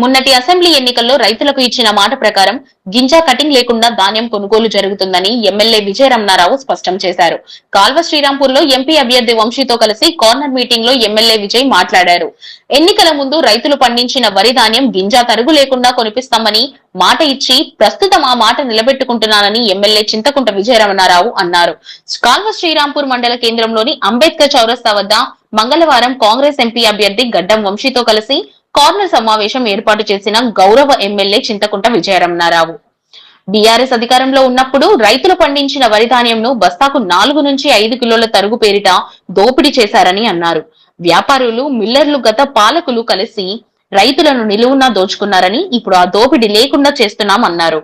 మొన్నటి అసెంబ్లీ ఎన్నికల్లో రైతులకు ఇచ్చిన మాట ప్రకారం గింజా కటింగ్ లేకుండా ధాన్యం కొనుగోలు జరుగుతుందని ఎమ్మెల్యే విజయ రమణారావు స్పష్టం చేశారు. కాల్వ శ్రీరాంపూర్లో ఎంపీ అభ్యర్థి వంశీతో కలిసి కార్నర్ మీటింగ్లో ఎమ్మెల్యే విజయ్ మాట్లాడారు. ఎన్నికల ముందు రైతులు పండించిన వరి ధాన్యం గింజా తరుగు లేకుండా కొనిపిస్తామని మాట ఇచ్చి ప్రస్తుతం ఆ మాట నిలబెట్టుకుంటున్నానని ఎమ్మెల్యే చింతకుంట విజయ రమణారావు అన్నారు. కాల్వ శ్రీరాంపూర్ మండల కేంద్రంలోని అంబేద్కర్ చౌరస్తా వద్ద మంగళవారం కాంగ్రెస్ ఎంపీ అభ్యర్థి గడ్డం వంశీతో కలిసి కార్నర్ సమావేశం ఏర్పాటు చేసిన గౌరవ ఎమ్మెల్యే చింతకుంట విజయరమణారావు. బీఆర్ఎస్ అధికారంలో ఉన్నప్పుడు రైతులు పండించిన వరి ధాన్యంను బస్తాకు నాలుగు నుంచి ఐదు కిలోల తరుగు పేరిట దోపిడీ చేశారని అన్నారు. వ్యాపారులు మిల్లర్లు గత పాలకులు కలిసి రైతులను నిలువునా దోచుకున్నారని ఇప్పుడు ఆ దోపిడీ లేకుండా చేస్తున్నామన్నారు.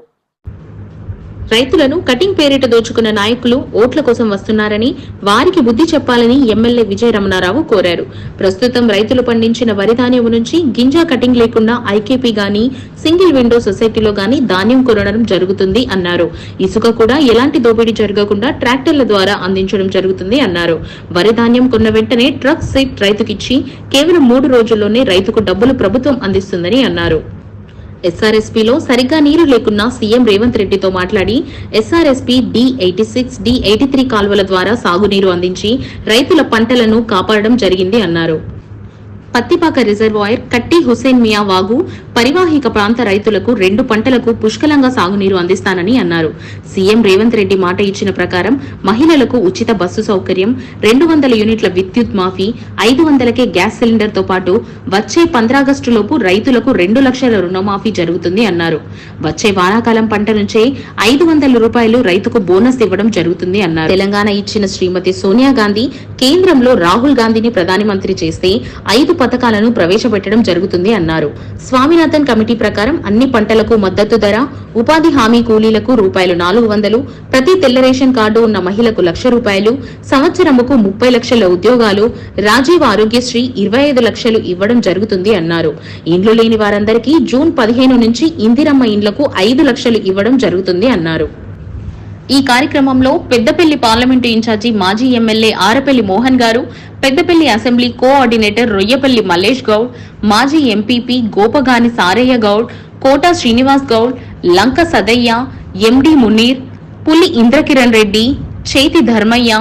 రైతులను కటింగ్ పేరిట దోచుకున్న నాయకులు ఓట్ల కోసం వస్తున్నారని వారికి బుద్ధి చెప్పాలని ఎమ్మెల్యే విజయ రమణారావు కోరారు. ప్రస్తుతం రైతులు పండించిన వరి ధాన్యం నుంచి గింజా కటింగ్ లేకుండా ఐకేపీ గాని సింగిల్ విండో సొసైటీలో గాని ధాన్యం కొనడం జరుగుతుంది అన్నారు. ఇసుక కూడా ఎలాంటి దోపిడీ జరగకుండా ట్రాక్టర్ల ద్వారా అందించడం జరుగుతుంది అన్నారు. వరి ధాన్యం కొన్న వెంటనే ట్రక్ సీట్ రైతుకిచ్చి కేవలం మూడు రోజుల్లోనే రైతుకు డబ్బులు ప్రభుత్వం అందిస్తుందని అన్నారు. ఎస్ఆర్ఎస్పీలో సరిగ్గా నీరు లేకున్నా సీఎం రేవంత్ రెడ్డితో మాట్లాడి SRSP D eighty six D eighty three కాలువల ద్వారా సాగునీరు అందించి రైతుల పంటలను కాపాడడం జరిగింది అన్నారు. పత్తిపాక రిజర్వాయర్ కట్టి హుసేన్ మియా వాగు పరివాహిక ప్రాంత రైతులకు రెండు పంటలకు పుష్కలంగా సాగునీరు అందిస్తానని అన్నారు. సీఎం రేవంత్ రెడ్డి మాట ఇచ్చిన ప్రకారం మహిళలకు ఉచిత బస్సు సౌకర్యం రెండు వందల యూనిట్ల విద్యుత్ మాఫీ ఐదు వందలకే గ్యాస్ సిలిండర్తో పాటు వచ్చే పంద్రాగస్టులోపు రైతులకు రెండు లక్షల రుణమాఫీ జరుగుతుంది అన్నారు. వచ్చే వానాకాలం పంట నుంచే ఐదు వందల రూపాయలు రైతుకు బోనస్ ఇవ్వడం జరుగుతుంది అన్నారు. తెలంగాణ ఇచ్చిన శ్రీమతి సోనియా గాంధీ కేంద్రంలో రాహుల్ గాంధీని ప్రధానమంత్రి చేస్తే ఐదు పథకాలను ప్రవేశపెట్టడం జరుగుతుంది అన్నారు. స్వామినాథన్ కమిటీ ప్రకారం అన్ని పంటలకు మద్దతు ధర ఉపాధి హామీ కూలీలకు రూపాయలు నాలుగు వందలు ప్రతి తెల్ల రేషన్ కార్డు ఉన్న మహిళకు లక్ష రూపాయలు సంవత్సరముకు ముప్పై లక్షల ఉద్యోగాలు రాజీవ్ ఆరోగ్యశ్రీ ఇరవై ఐదు లక్షలు ఇవ్వడం జరుగుతుంది అన్నారు. ఇండ్లు లేని వారందరికీ జూన్ పదిహేను నుంచి ఇందిరమ్మ ఇండ్లకు ఐదు లక్షలు ఇవ్వడం జరుగుతుంది అన్నారు. ఈ కార్యక్రమంలో పెద్దపల్లి పార్లమెంటు ఇన్ఛార్జి మాజీ ఎమ్మెల్యే ఆరపల్లి మోహన్ గారు పెద్దపల్లి అసెంబ్లీ కోఆర్డినేటర్ రొయ్యపల్లి మల్లేష్ గౌడ్ మాజీ ఎంపీపీ గోపగాని సారయ్య గౌడ్ కోటా శ్రీనివాస్ గౌడ్ లంక సదయ్య ఎండి మునీర్ పులి ఇంద్రకిరణ్ రెడ్డి చేతి ధర్మయ్య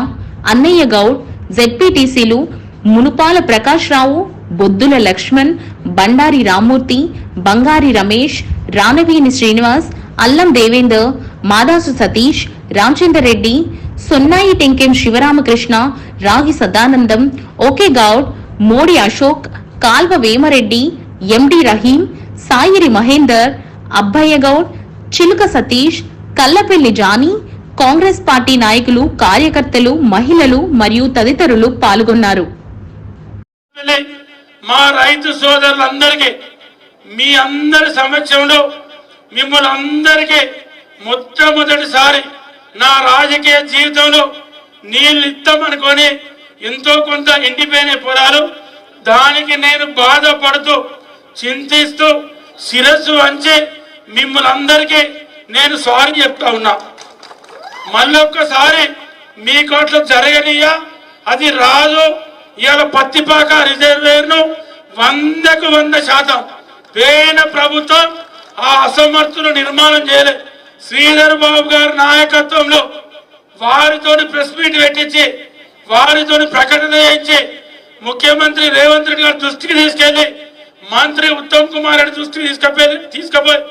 అన్నయ్య గౌడ్ జెడ్పీటీసీలు మునుపాల ప్రకాష్ రావు బొద్దుల లక్ష్మణ్ బండారి రామ్మూర్తి బంగారి రమేష్ రానవీని శ్రీనివాస్ అల్లం Devender Madasu Satish Ramachandar Reddy సొన్నాయి Tenkem Sivaramakrishna Ragi Sadanandam okay Goud Modi Ashok Kalva Vemareddy MD Rahim Sairi Mahender Abbaiah Goud Chiluka Satish Kallapelli Johnny Congress party నాయకులు కార్యకర్తలు మహిళలు మరియు తదితరులు పాల్గొన్నారు. మా రైతు సోదరులందరికీ మీ అందరి సమక్షంలో మిమ్మల్ని అందరికీ మొట్టమొదటిసారి నా రాజకీయ జీవితంలో నీళ్ళు ఇస్తామనుకొని ఎంతో కొంత ఎండిపోయిన పొలాలు దానికి నేను బాధపడుతూ చింతిస్తూ శిరస్సు వంచి మిమ్మల్ని అందరికీ నేను సారీ చెప్తా ఉన్నా. మళ్ళొక్కసారి మీ కోట్లో జరగనియా? అది రాదు. ఇవాళ పత్తిపాక రిజర్వేర్ను వందకు వంద శాతం పేన ప్రభుత్వం ఆ అసమర్థులు నిర్మాణం చేయలేదు శ్రీధర్ బాబు గారి నాయకత్వంలో వారితో ప్రెస్ మీట్ పెట్టించి వారితో ప్రకటన చేయించి ముఖ్యమంత్రి రేవంత్ రెడ్డి గారి దృష్టికి తీసుకెళ్ళి మంత్రి ఉత్తమ్ కుమార్ రెడ్డి దృష్టికి తీసుకపోయి తీసుకపోయి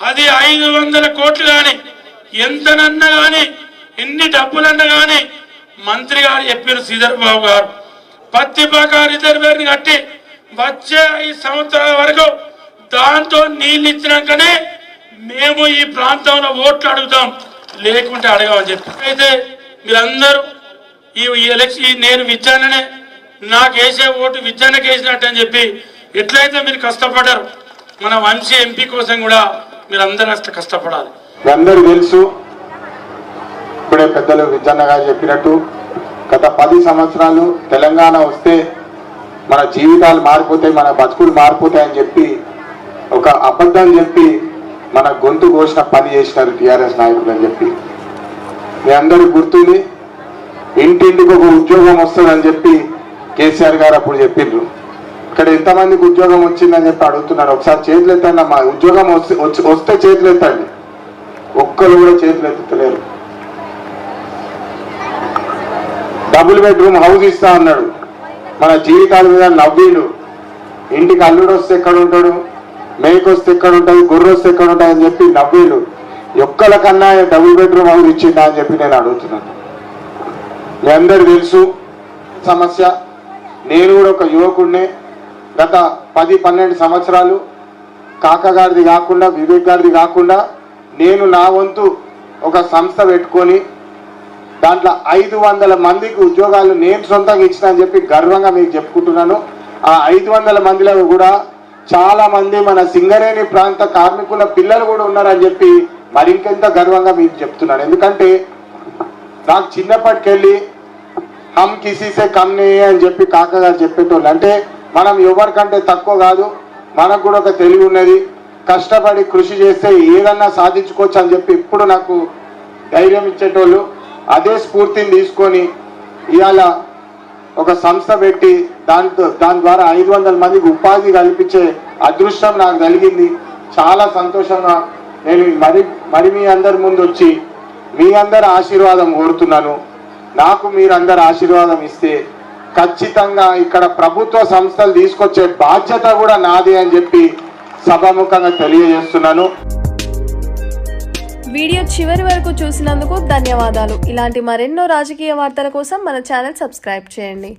అది ఐదు వందల కోట్లు కానీ ఎంతనన్నా కానీ ఎన్ని డబ్బులన్నా కానీ మంత్రి గారు చెప్పారు శ్రీధర్ బాబు గారు. పత్తిపాక రిజర్వేర్ని కట్టి వచ్చే ఐదు సంవత్సరాల వరకు దాంతో నీళ్ళు ఇచ్చినాకనే మేము ఈ ప్రాంతంలో ఓట్లు అడుగుతాం. లేకుంటే అడగమని చెప్పి. అయితే మీరందరూ ఈ ఎలక్షన్ నేను విద్యాననే నాకు వేసే ఓటు విద్యానికి వేసినట్టు అని చెప్పి ఎట్లయితే మీరు కష్టపడరు మన వంశీ ఎంపీ కోసం కూడా మీరు అందరూ అష్ట కష్టపడాలి. అందరూ తెలుసు ఇప్పుడే పెద్దలు విద్యన్న గారు చెప్పినట్టు గత పది సంవత్సరాలు తెలంగాణ వస్తే మన జీవితాలు మారిపోతాయి మన బతుకులు మారిపోతాయని చెప్పి ఒక అబద్ధం చెప్పి మన గొంతు కోసిన పని చేసినారు టిఆర్ఎస్ నాయకులు అని చెప్పి. మీ అందరూ గుర్తుంది ఇంటింటికి ఒక ఉద్యోగం వస్తుందని చెప్పి కేసీఆర్ గారు అప్పుడు చెప్పిండ్రు. ఇక్కడ ఎంతమందికి ఉద్యోగం వచ్చిందని చెప్పి అడుగుతున్నారు. ఒకసారి చేతులు ఎత్తండి అమ్మా ఉద్యోగం వస్తే వచ్చి- వస్తే చేతులు ఎత్తండి. ఒక్కరు కూడా చేతులు ఎత్తుతలేరు డబుల్ బెడ్రూమ్ హౌస్ ఇస్తా అన్నాడు. మన జీవితాల మీద నవ్వీడు. ఇంటికి అల్లుడు వస్తే ఎక్కడ ఉంటాడు? మేక వస్తే ఎక్కడ ఉంటుంది గుర్రొస్తే ఎక్కడ ఉంటుంది అని చెప్పి నవ్వేలు. ఒక్కల కన్నా డబుల్ బెడ్రూమ్ హౌస్ ఇచ్చిందా అని చెప్పి నేను అడుగుతున్నాను. మీ అందరు తెలుసు సమస్య. నేను కూడా ఒక యువకుడినే గత పది పన్నెండు సంవత్సరాలు కాకగారిది కాకుండా వివేక్ గారిది కాకుండా నేను నా వంతు ఒక సంస్థ పెట్టుకొని దాంట్లో ఐదు వందల మందికి ఉద్యోగాలు నేను సొంతంగా ఇచ్చిన అని చెప్పి గర్వంగా మీకు చెప్పుకుంటున్నాను. ఆ ఐదు వందల మందిలో కూడా చాలా మంది మన సింగరేణి ప్రాంత కార్మికుల పిల్లలు కూడా ఉన్నారని చెప్పి మరింకెంత గర్వంగా మీకు చెప్తున్నాను. ఎందుకంటే నాకు చిన్నప్పటికెళ్ళి హమ్ కిసీసే కమ్నే అని చెప్పి కాకగారు చెప్పేటోళ్ళు. అంటే మనం ఎవరికంటే తక్కువ కాదు మనకు కూడా ఒక తెలివి ఉన్నది. కష్టపడి కృషి చేస్తే ఏదన్నా సాధించుకోవచ్చు అని చెప్పి ఇప్పుడు నాకు ధైర్యం ఇచ్చేటోళ్ళు. అదే స్ఫూర్తిని తీసుకొని ఇవాళ ఒక సంస్థ పెట్టి దాంతో దాని ద్వారా ఐదు వందల మందికి ఉపాధి కల్పించే అదృష్టం నాకు కలిగింది. చాలా సంతోషంగా నేను మరి మరి మీ అందరి ముందు వచ్చి మీ అందరి ఆశీర్వాదం కోరుతున్నాను. నాకు మీరందరు ఆశీర్వాదం ఇస్తే ఖచ్చితంగా ఇక్కడ ప్రభుత్వ సంస్థలు తీసుకొచ్చే బాధ్యత కూడా నాది అని చెప్పి సభాముఖంగా తెలియజేస్తున్నాను. వీడియో చివరి వరకు చూసినందుకు ధన్యవాదాలు. ఇలాంటి మరెన్నో రాజకీయ వార్తల కోసం మన ఛానల్ సబ్స్క్రైబ్ చేయండి.